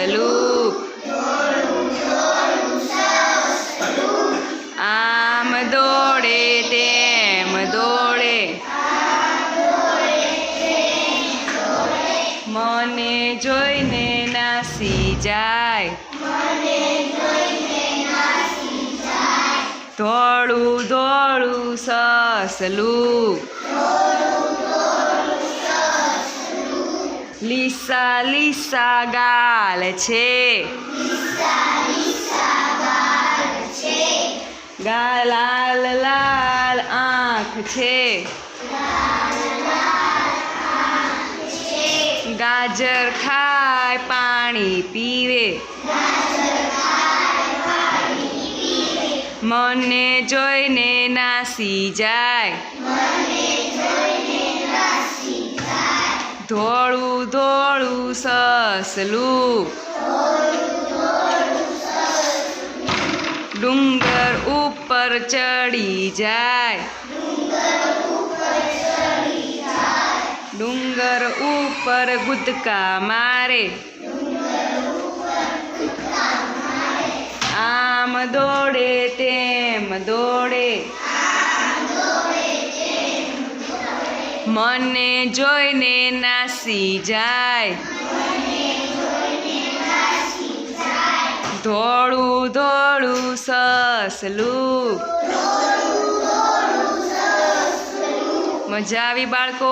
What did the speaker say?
સસલું આમ દોડે તેમ દોડે મને જોઈને નાસી જાય ધોળું ધોળું સસલું લીસા લીસા ગાલ છે ગા લાલ લાલ આંખ છે ગાજર ખાય પાણી પીવે મને જોઈને નાસી જાય ધોળું ધોળું સસલું. ડુંગર ઉપર ચડી જાય. ડુંગર ઉપર ગુદકા મારે. આમ દોડે તેમ દોડે. મને જોઈને નાસી જાય. ધોળું ધોળું સસલું. મજા આવી બાળકો?